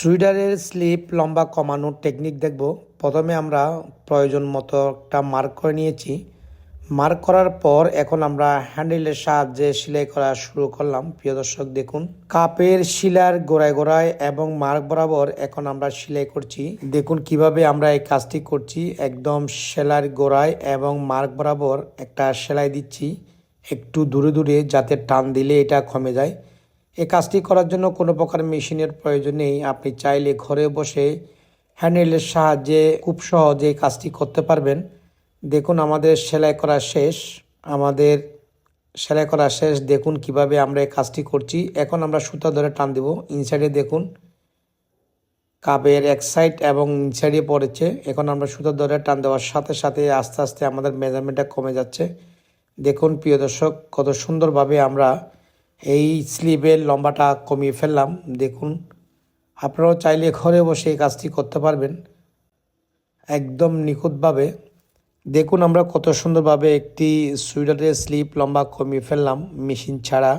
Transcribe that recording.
সুইডারের slip লম্বা কমানোর technique দেখব। প্রথমে আমরা প্রয়োজন মতো একটা মার্ক করে নিয়েছি। মার্ক করার পর এখন আমরা হ্যান্ডেলের সাহায্যে সেলাই করা শুরু করলাম। প্রিয় দর্শক, দেখুন। কাপের শিলার গোড়ায় গোড়ায় এবং মার্ক বরাবর এখন আমরা সেলাই করছি। দেখুন কীভাবে আমরা এই কাজটি করছি। একদম সেলার গোড়ায় এবং মার্ক বরাবর একটা সেলাই দিচ্ছি। একটু দূরে দূরে যাতে টান দিলে এটা কমে যায়। এই কাজটি করার জন্য কোনো প্রকার মেশিনের প্রয়োজন নেই। আপনি চাইলে ঘরে বসে হ্যান্ডেলের সাহায্যে খুব সহজে কাজটি করতে পারবেন। দেখুন, আমাদের সেলাই করা শেষ। আমাদের সেলাই করা শেষ। দেখুন কীভাবে আমরা এই কাজটি করছি। এখন আমরা সুতা ধরে টান দেব। ইনসাইডে দেখুন, কাপের এক সাইড এবং ইনসাইডে পড়েছে। এখন আমরা সুতা ধরে টান দেওয়ার সাথে সাথে আস্তে আস্তে আমাদের মেজারমেন্টটা কমে যাচ্ছে। দেখুন, প্রিয় দর্শক, কত সুন্দরভাবে আমরা এই স্লিপের লম্বাটা কমিয়ে ফেললাম। দেখুন, আপনারাও চাইলে ঘরে বসে এই কাজটি করতে পারবেন। একদম নিখুঁতভাবে। দেখুন, আমরা কত সুন্দরভাবে একটি সুইডারের স্লিপ লম্বা কমিয়ে ফেললাম, মেশিন ছাড়া।